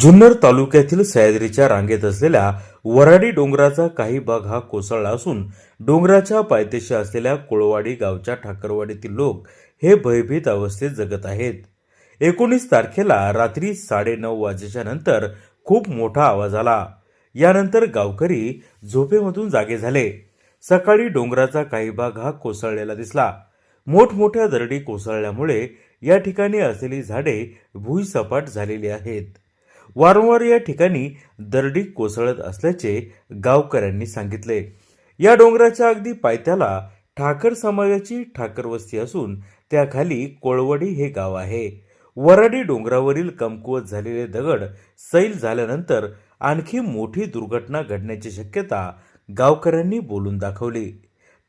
जुन्नर तालुक्यातील सह्याद्रीच्या रांगेत असलेल्या वराडी डोंगराचा काही भाग हा कोसळला असून डोंगराच्या पायथ्याशी असलेल्या कोळवाडी गावच्या ठाकरवाडीतील लोक हे भयभीत अवस्थेत जगत आहेत. एकोणीस तारखेला रात्री साडेनऊ वाजेच्या नंतर खूप मोठा आवाज आला. यानंतर गावकरी झोपेमधून जागे झाले. सकाळी डोंगराचा काही भाग हा कोसळलेला दिसला. मोठमोठ्या दरडी कोसळल्यामुळे या ठिकाणी असलेली झाडे भुईसपाट झालेली आहेत. वारंवार या ठिकाणी दरडी कोसळत असल्याचे गावकऱ्यांनी सांगितले. या डोंगराच्या अगदी पायथ्याला ठाकर समाजाची ठाकर वस्ती असून त्याखाली कोळवडी हे गाव आहे. वराडी डोंगरावरील कमकुवत झालेले दगड सैल झाल्यानंतर आणखी मोठी दुर्घटना घडण्याची शक्यता गावकऱ्यांनी बोलून दाखवली.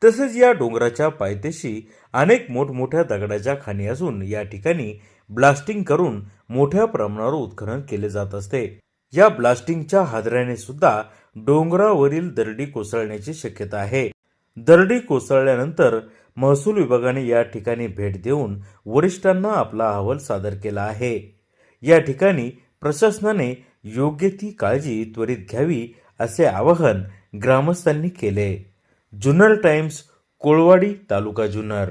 तसेच या डोंगराच्या पायथ्याशी अनेक मोठमोठ्या दगडाच्या खाणी असून या ठिकाणी ब्लास्टिंग करून मोठ्या प्रमाणावर उत्खनन केले जात असते. या ब्लास्टिंगच्या हादऱ्याने सुद्धा डोंगरावरील दरडी कोसळण्याची शक्यता आहे. दरडी कोसळल्यानंतर महसूल विभागाने या ठिकाणी भेट देऊन वरिष्ठांना आपला अहवाल सादर केला आहे. या ठिकाणी प्रशासनाने योग्य ती काळजी त्वरित घ्यावी असे आवाहन ग्रामस्थांनी केले. जुन्नर टाइम्स कोळवाडी तालुका जुन्नर